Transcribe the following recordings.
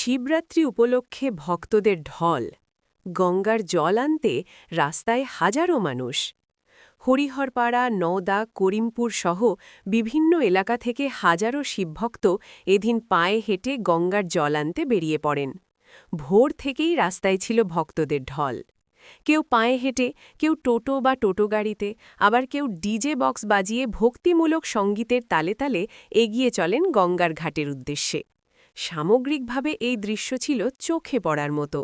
শিবরাত্রি উপলক্ষে ভক্তদের ঢল, গঙ্গার জল আনতে রাস্তায় হাজারো মানুষ। হরিহরপাড়া, নওদা, করিমপুর সহ বিভিন্ন এলাকা থেকে হাজারো শিবভক্ত এদিন পায়ে হেঁটে গঙ্গার জল আনতে বেরিয়ে পড়েন। ভোর থেকেই রাস্তায় ছিল ভক্তদের ঢল। কেউ পায়ে হেঁটে, কেউ টোটো বা টোটো গাড়িতে, আবার কেউ ডিজে বক্স বাজিয়ে ভক্তিমূলক সঙ্গীতের তালে তালে এগিয়ে চলেন গঙ্গার ঘাটের উদ্দেশ্যে। সামগ্রিকভাবে এই দৃশ্য ছিল চোখে পড়ার মতো।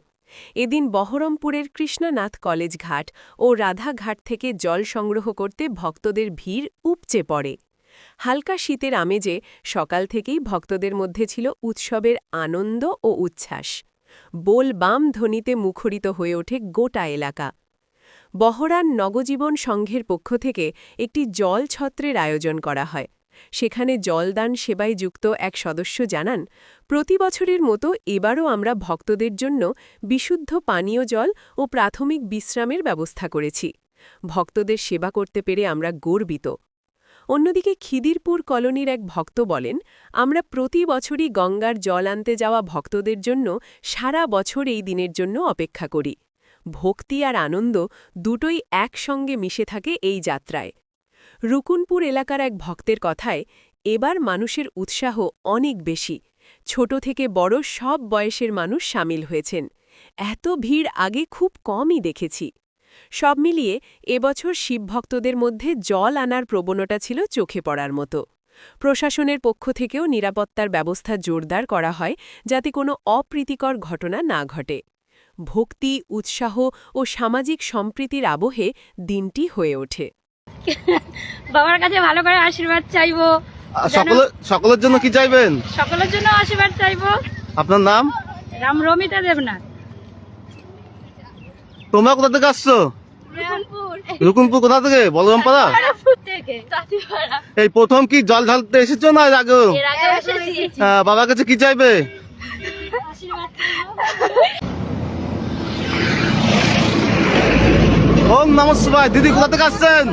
এদিন বহরমপুরের কৃষ্ণনাথ কলেজ ঘাট ও রাধাঘাট থেকে জল সংগ্রহ করতে ভক্তদের ভিড় উপচে পড়ে। হালকা শীতের আমেজে সকাল থেকেই ভক্তদের মধ্যে ছিল উৎসবের আনন্দ ও উচ্ছ্বাস। বোল বাম ধ্বনিতে মুখরিত হয়ে ওঠে গোটা এলাকা। বহরান নগজীবন সংঘের পক্ষ থেকে একটি জল ছত্রের আয়োজন করা হয়। সেখানে জলদান সেবায় যুক্ত এক সদস্য জানান, প্রতি বছরের মতো এবারও আমরা ভক্তদের জন্য বিশুদ্ধ পানীয় জল ও প্রাথমিক বিশ্রামের ব্যবস্থা করেছি। ভক্তদের সেবা করতে পেরে আমরা গর্বিত। অন্যদিকে খিদিরপুর কলোনির এক ভক্ত বলেন, আমরা প্রতি বছরই গঙ্গার জল আনতে যাওয়া ভক্তদের জন্য সারা বছর এই দিনের জন্য অপেক্ষা করি। ভক্তি আর আনন্দ দুটোই একসঙ্গে মিশে থাকে এই যাত্রায়। রুকুনপুর এলাকার এক ভক্তের কথায়, এবার মানুষের উৎসাহ অনেক বেশি। ছোট থেকে বড় সব বয়সের মানুষ সামিল হয়েছেন। এত ভিড় আগে খুব কমই দেখেছি। সব মিলিয়ে এবছর শিবভক্তদের মধ্যে জল আনার প্রবণতা ছিল চোখে পড়ার মতো। প্রশাসনের পক্ষ থেকেও নিরাপত্তার ব্যবস্থা জোরদার করা হয় যাতে কোনো অপ্রীতিকর ঘটনা না ঘটে। ভক্তি, উৎসাহ ও সামাজিক সম্প্রীতির আবহে দিনটি হয়ে ওঠে। বাবার কাছে ভালো করে আশীর্বাদ চাইব। সকলে- সকলের জন্য কি চাইবেন? সকলের জন্য আশীর্বাদ চাইব। আপনার নাম? রাম রমিতা দেবনাথ। তোমরা কোথা থেকে আসছো? রুকুনপুর কোথা থেকে? বলরামপাড়া? থেকে। এই প্রথম কি জল ঢালতে এসেছ না আগে হ্যাঁ, বাবার কাছে কি চাইবে? ওম নমস্কার দিদি কোথা থেকে আসছেন?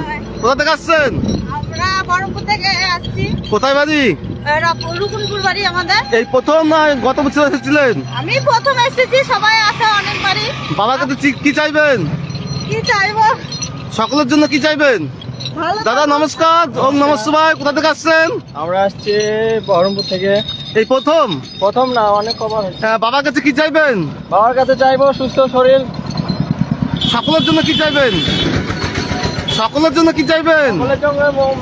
কোথা থেকে আসছেন? আমরা বহরমপুর থেকে আসছি। কোথায় বাড়ি? রুকুনপুর বাড়ি আমাদের। এই প্রথম না গত বছর এসেছিলেন? আমি প্রথম এসেছি সবাই আসে অনেকবারই বাবার কাছে কি চাইবেন? কি চাইব? সকলের জন্য কি চাইবেন? দাদা নমস্কার ওম নমস্কার কোথা থেকে আসছেন? আমরা আসছি বহরমপুর থেকে। এই প্রথম? প্রথম না অনেক কবার হ্যাঁ, বাবার কাছে কি চাইবেন? বাবার কাছে চাইব সুস্থ শরীর। সকলের জন্য কি চাইবেন? সকলের জন্য কি চাইবেন?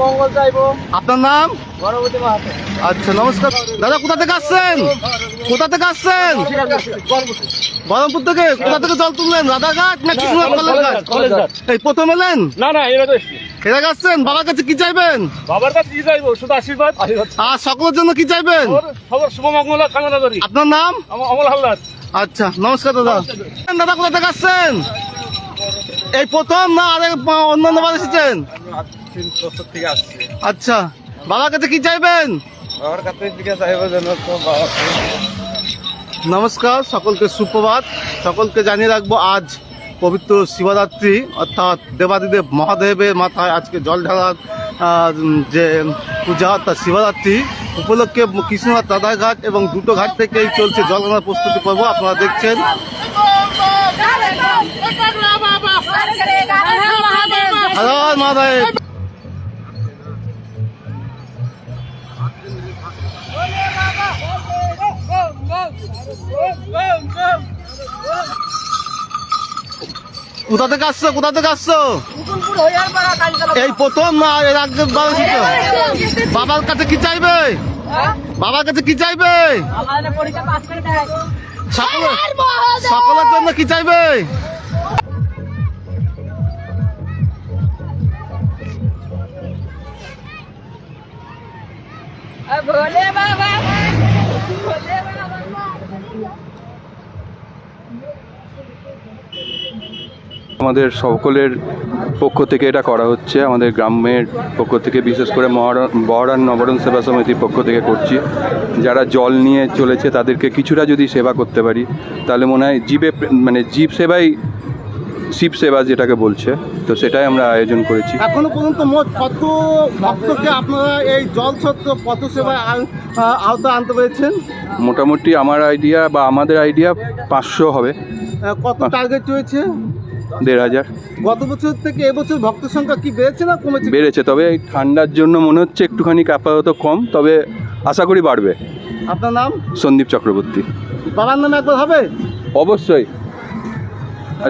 মঙ্গল চাইব। আপনার নাম? আচ্ছা নমস্কার। দাদা কোথা থেকে আসছেন? কোথা থেকে আসছেন? বহরমপুর থেকে? কোথা থেকে জল তুললেন? রাধাঘাট না কলেজঘাট কলেজঘাট। এই প্রথম এলেন? না না এরা আসছেন বাবার কাছে কি চাইবেন? বাবার কাছে কি চাইব? শুধু আশীর্বাদ। আর সকলের জন্য কি চাইবেন? সবার শুভ মঙ্গল কামনা করি। আপনার নাম? অমল হালদার। আচ্ছা নমস্কার দাদা। দাদা কোথা থেকে আসছেন? এই প্রথম না আরেক অন্যান্য বার এসেছেন আচ্ছা বাবার কাছে কি চাইবেন নমস্কার সকলকে সুপ্রভাত সকলকে জানিয়ে রাখব আজ পবিত্র শিবরাত্রি অর্থাৎ দেবাদিদেব মহাদেবের মাথায় আজকে জল ঢালার যে পূজা অর্থাৎ শিবরাত্রি উপলক্ষে কৃষ্ণনাথ রাধাঘাট এবং দুটো ঘাট থেকেই চলছে জল আনার প্রস্তুতি পর্ব আপনারা দেখছেন হ্যালো মহাদেব কোথা থেকে আসছো কোথা থেকে আসছো এই প্রথম বাবার কাছে কি চাইবে? বাবার কাছে কি চাইবে? সকলে- সকলের জন্য কি চাইবে? আমাদের সকলের পক্ষ থেকে এটা করা হচ্ছে। আমাদের গ্রামের পক্ষ থেকে, বিশেষ করে বহরান নবরণ সেবা সমিতির পক্ষ থেকে করছি। যারা জল নিয়ে চলেছে, তাদেরকে কিছুটা যদি সেবা করতে পারি, তাহলে মনে হয় জীবে মানে জীব সেবাই শিব সেবা যেটাকে বলছে তো সেটাই আমরা আয়োজন করেছি। এখনও পর্যন্ত মোট কত ভক্তকে আপনারা এই জল ছত্র পথ সেবায় আ- আ- আনতে পেরেছেন? মোটামুটি আমার আইডিয়া বা আমাদের আইডিয়া পাঁচশো হবে। কত টার্গেট রয়েছে? দেড় হাজার। গত বছর থেকে এবছর ভক্ত সংখ্যা কি বেড়েছে না কমেছে? বেড়েছে তবে এই ঠান্ডার জন্য মনে হচ্ছে একটুখানি আপাতত কম তবে আশা করি বাড়বে। আপনার নাম? সন্দীপ চক্রবর্তী। বাবার নামে একবার হবে? অবশ্যই।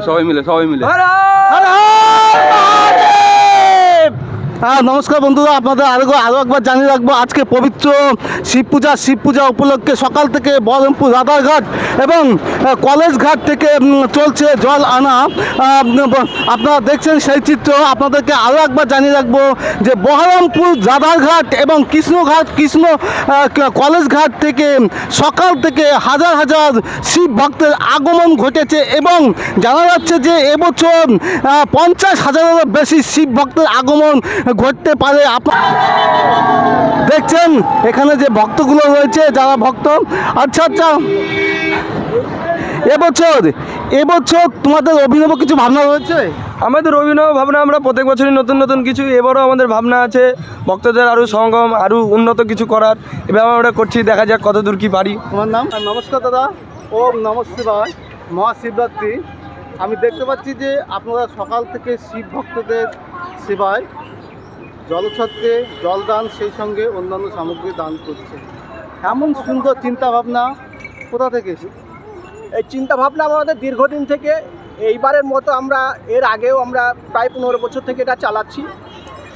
সবাই মিলে সবাই মিলে। নমস্কার বন্ধুরা, আপনাদের আরও আরও একবার জানিয়ে রাখব, আজকে পবিত্র শিব পূজা শিব পূজা উপলক্ষে সকাল থেকে বহরমপুর রাধারঘাট এবং কলেজ ঘাট থেকে চলছে জল আনা। আপনারা দেখছেন সেই চিত্র, আপনাদেরকে আরও একবার জানিয়ে রাখব যে বহরমপুর রাধারঘাট এবং কৃষ্ণঘাট, কৃষ্ণ কলেজ ঘাট থেকে সকাল থেকে হাজার হাজার শিব ভক্তের আগমন ঘটেছে এবং জানা যাচ্ছে যে এবছর পঞ্চাশ হাজারেরও বেশি শিব ভক্তের আগমন ঘটতে পারে। আপ- দেখছেন? এখানে যে ভক্তগুলো রয়েছে যারা ভক্ত আচ্ছা আচ্ছা। এবছর এবছর তোমাদের অভিনব কিছু ভাবনা রয়েছে? আমাদের অভিনব ভাবনা আমরা প্রত্যেক বছরই নতুন নতুন কিছু এবারও আমাদের ভাবনা আছে ভক্তদের আরও সঙ্গম আরও উন্নত কিছু করার। এভাবে আমরা করছি দেখা যাক কত দূর কি পারি। তোমার নাম? নমস্কার দাদা ওম নম শিবায় মহাশিবরাত্রি। আমি দেখতে পাচ্ছি যে আপনারা সকাল থেকে শিব ভক্তদের সেবায় জলছত্রে জলদান সেই সঙ্গে অন্যান্য সামগ্রী দান করছে। এমন সুন্দর চিন্তা ভাবনা কোথা থেকে এসেছে? এই চিন্তা ভাবনা আমাদের দীর্ঘদিন থেকে এইবারের মতো আমরা এর আগেও আমরা প্রায় পনেরো বছর থেকে এটা চালাচ্ছি।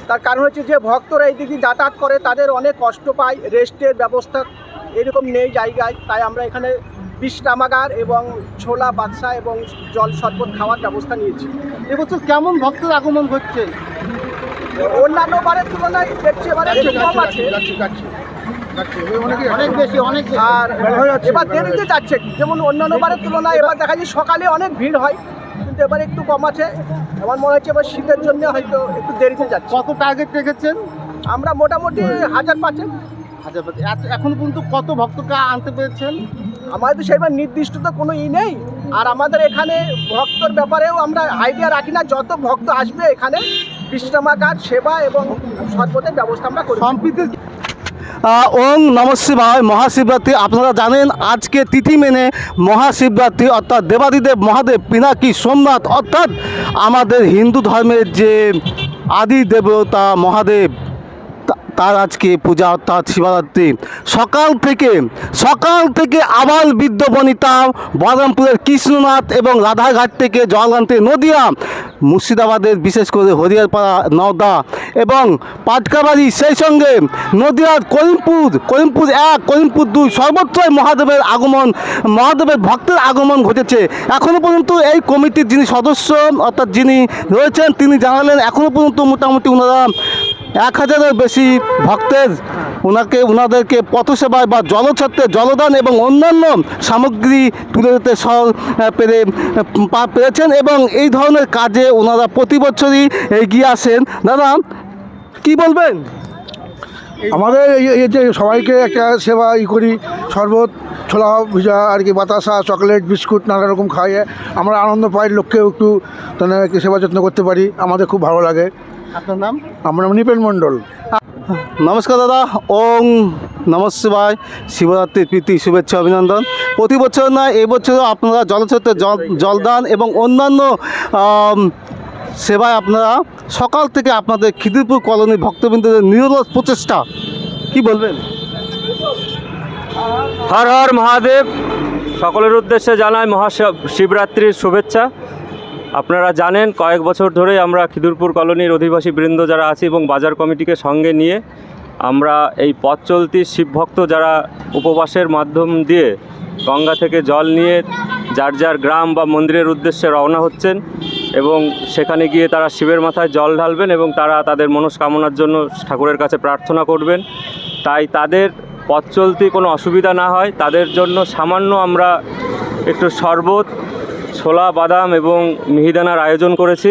তার কারণ হচ্ছে যে ভক্তরা এই দিক দিয়ে যাতায়াত করে তাদের অনেক কষ্ট পায় রেস্টের ব্যবস্থা এরকম নেই জায়গায়। তাই আমরা এখানে বিশ্রামাগার এবং ছোলা বাদশা এবং জল শরবত খাওয়ার ব্যবস্থা নিয়েছি। এবছর কেমন ভক্তের আগমন ঘটছে অন্যান্য বারের তুলনায় দেখছি এবারে কম আছে। অনেক বেশি অনেক আর এবার দেরিতে যাচ্ছে। যেমন অন্যান্য বারের তুলনায় এবার দেখা যায় সকালে অনেক ভিড় হয় কিন্তু এবার একটু কম আছে। আমার মনে হচ্ছে এবার শীতের জন্য হয়তো একটু দেরিতে যাচ্ছে। কত টার্গেট রেখেছেন? আমরা মোটামুটি হাজার পাঁচেক। হাজার এখন পর্যন্ত কত ভক্তকে আনতে পেরেছেন? আমাদের সেবার নির্দিষ্ট তো কোনো ই নেই। আর আমাদের এখানে ভক্তর ব্যাপারেও আমরা আইডিয়া রাখি না যত ভক্ত আসবে এখানে বিশ্রামাগার সেবা এবং সর্বতের ব্যবস্থা আমরা করি। সম্প্রীতির ওং নমশিবায় মহাশিবরাত্রি। আপনারা জানেন, আজকে তিথি মেনে মহাশিবরাত্রি, অর্থাৎ দেবাদিদেব মহাদেব, পিনাকি, সোমনাথ, অর্থাৎ আমাদের হিন্দু ধর্মের যে আদি দেবতা মহাদেব তার আজকে পূজা অর্থাৎ শিবরাত্রি। সকাল থেকে সকাল থেকে আবাল বৃদ্ধ বনিতা বহরমপুরের কৃষ্ণনাথ এবং রাধাঘাট থেকে জল আনতে নদিয়া, মুর্শিদাবাদের বিশেষ করে হরিয়ারপাড়া, নওদা এবং পাটকাবাড়ি, সেই সঙ্গে নদিয়ার করিমপুর করিমপুর এক, করিমপুর দুই, সর্বত্রই মহাদেবের আগমন, মহাদেবের ভক্তের আগমন ঘটেছে। এখনও পর্যন্ত এই কমিটির যিনি সদস্য অর্থাৎ যিনি রয়েছেন, তিনি জানালেন এখনও পর্যন্ত মোটামুটি ওনারা এক হাজারের বেশি ভক্তের ওনাকে ওনাদেরকে পথসেবায় বা জলছত্রে জলদান এবং অন্যান্য সামগ্রী তুলে দিতে পেরে পেরেছেন এবং এই ধরনের কাজে ওনারা প্রতি বছরই এগিয়ে আসেন। দাদা, কি বলবেন? আমাদের এই যে সবাইকে একটা সেবা ই করি, শরবত, ছোলা, ভিজা, আর কি বাতাসা, চকলেট, বিস্কুট, নানা রকম খাইয়ে আমরা আনন্দ পাই, লোককেও একটু সেবা যত্ন করতে পারি, আমাদের খুব ভালো লাগে। আপনার নাম? আমরা নিপেন মণ্ডল। নমস্কার দাদা ওং নম শিবায়। শিবরাত্রির প্রীতি শুভেচ্ছা অভিনন্দন। প্রতি বছর না এবছরও আপনারা জলছত্রে জল জলদান এবং অন্যান্য সেবায় আপনারা সকাল থেকে আপনাদের খিদিরপুর কলোনি ভক্তবৃন্দদের নিরলস প্রচেষ্টা। কি বলবেন? হর হর মহাদেব। সকলের উদ্দেশ্যে জানাই মহাশিব শিবরাত্রির শুভেচ্ছা। আপনারা জানেন, কয়েক বছর ধরেই আমরা খিদুরপুর কলোনির অধিবাসী বৃন্দ যারা আছি এবং বাজার কমিটিকে সঙ্গে নিয়ে আমরা এই পথ চলতি শিবভক্ত যারা উপবাসের মাধ্যম দিয়ে গঙ্গা থেকে জল নিয়ে যার যার গ্রাম বা মন্দিরের উদ্দেশ্যে রওনা হচ্ছেন এবং সেখানে গিয়ে তারা শিবের মাথায় জল ঢালবেন এবং তারা তাদের মনস্কামনার জন্য ঠাকুরের কাছে প্রার্থনা করবেন। তাই তাদের পথ চলতি কোনো অসুবিধা না হয়। তাদের জন্য সামান্য আমরা একটু শরবত ছোলা বাদাম এবং মিহিদানার আয়োজন করেছি।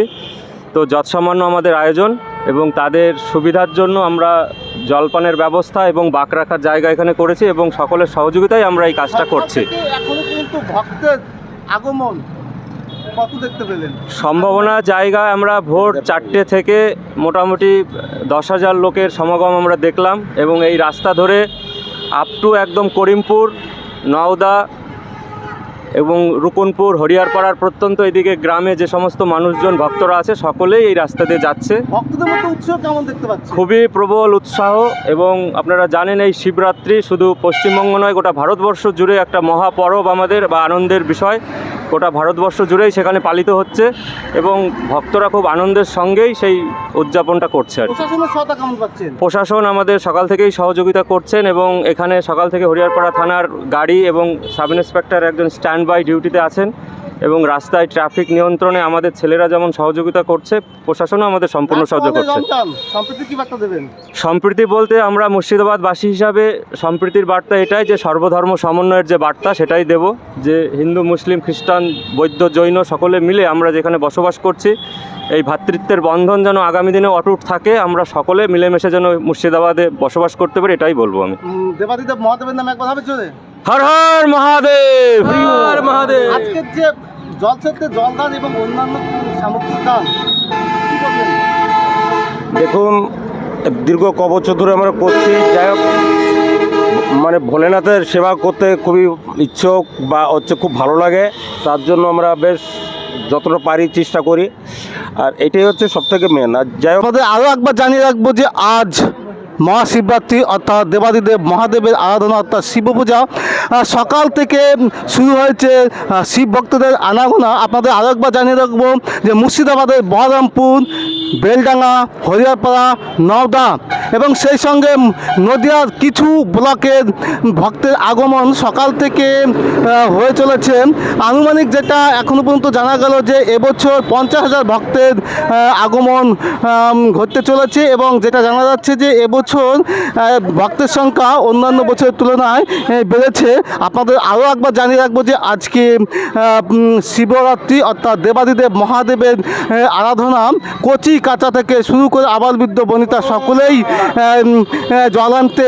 তো যৎসামান্য আমাদের আয়োজন এবং তাদের সুবিধার জন্য আমরা জলপানের ব্যবস্থা এবং বাক রাখার জায়গা এখানে করেছি এবং সকলের সহযোগিতায় আমরা এই কাজটা করছি। ভক্তের আগমন কত দেখতে পেলেন? সম্ভাবনা জায়গায় আমরা ভোর চারটে থেকে মোটামুটি দশ হাজার লোকের সমাগম আমরা দেখলাম এবং এই রাস্তা ধরে আপ টু একদম করিমপুর নওদা এবং রুকনপুর হরিয়ারপাড়ার প্রত্যন্ত এদিকে গ্রামে যে সমস্ত মানুষজন ভক্তরা আছে সকলেই এই রাস্তা দিয়ে যাচ্ছে। ভক্তদের মধ্যে উৎসব কেমন দেখতে পাচ্ছি খুবই প্রবল উৎসাহ এবং আপনারা জানেন এই শিবরাত্রি শুধু পশ্চিমবঙ্গ নয় গোটা ভারতবর্ষ জুড়ে একটা মহাপরব আমাদের বা আনন্দের বিষয়। গোটা ভারতবর্ষ জুড়েই সেখানে পালিত হচ্ছে এবং ভক্তরা খুব আনন্দের সঙ্গেই সেই উদযাপনটা করছে আর প্রশাসন আমাদের সকাল থেকেই সহযোগিতা করছেন এবং এখানে সকাল থেকে হরিয়ারপাড়া থানার গাড়ি এবং সাব ইন্সপেক্টর একজন স্ট্যান্ড বাই ডিউটিতে আছেন। এবং রাস্তায় ট্রাফিক নিয়ন্ত্রণে আমাদের ছেলেরা যেমন সহযোগিতা করছে প্রশাসনও আমাদের সম্পূর্ণ সহযোগ করছে। সম্প্রীতি বলতে আমরা মুর্শিদাবাদবাসী হিসাবে সম্প্রীতির বার্তা এটাই যে সর্বধর্ম সমন্বয়ের যে বার্তা সেটাই দেব যে হিন্দু মুসলিম খ্রিস্টান বৌদ্ধ জৈন সকলে মিলে আমরা যেখানে বসবাস করছি এই ভ্রাতৃত্বের বন্ধন যেন আগামী দিনে অটুট থাকে আমরা সকলে মিলেমিশে যেন মুর্শিদাবাদে বসবাস করতে পারি এটাই বলব আমি। দেবাদিদেব মহাদেবের নামে হবে চলে? হর হর মহাদেব। হর মহাদেব। আজকের যে জল ক্ষেত্রে জলদান এবং অন্যান্য সামগ্রিক দান দেখুন দীর্ঘ ক বছর ধরে আমরা করছি। যাই হোক মানে ভোলেনাথের সেবা করতে খুবই ইচ্ছুক বা হচ্ছে খুব ভালো লাগে। তার জন্য আমরা বেশ যতটা পারি চেষ্টা করি। আর এটাই হচ্ছে সবথেকে মেন আর যাই হোক আমাদের আরও একবার জানিয়ে রাখব যে আজ মহাশিবরাত্রি অর্থাৎ দেবাদিদেব মহাদেবের আরাধনা অর্থাৎ শিব পূজা সকাল থেকে শুরু হয়েছে শিব ভক্তদের আনাগোনা। আপনাদের আরও একবার জানিয়ে রাখব যে মুর্শিদাবাদের বহরমপুর বেলডাঙ্গা, হরিয়ারপাড়া, নওদা এবং সেই সঙ্গে নদিয়ার কিছু ব্লকের ভক্তের আগমন সকাল থেকে হয়ে চলেছে। আনুমানিক যেটা এখনও পর্যন্ত জানা গেল যে এবছর পঞ্চাশ হাজার ভক্তের আগমন ঘটতে চলেছে এবং যেটা জানা যাচ্ছে যে এবছর আহ, ভক্তের সংখ্যা অন্যান্য বছরের তুলনায় বেড়েছে। আপনাদের আরও একবার জানিয়ে রাখব যে আজকে শিবরাত্রি অর্থাৎ দেবাদিদেব মহাদেবের আরাধনা কচি কাঁচা থেকে শুরু করে আবালবৃদ্ধ বনিতা সকলেই জল আনতে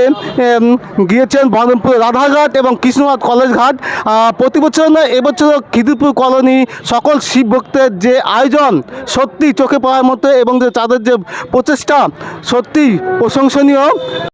গিয়েছেন বহরমপুর রাধাঘাট এবং কৃষ্ণনাথ কলেজ ঘাট। প্রতি বছর নয় এবছরও খিদিরপুর কলোনি সকল শিব ভক্তের যে আয়োজন সত্যি চোখে পড়ার মতো এবং যে তাদের যে প্রচেষ্টা সত্যি প্রশংসনীয় নিয়োগ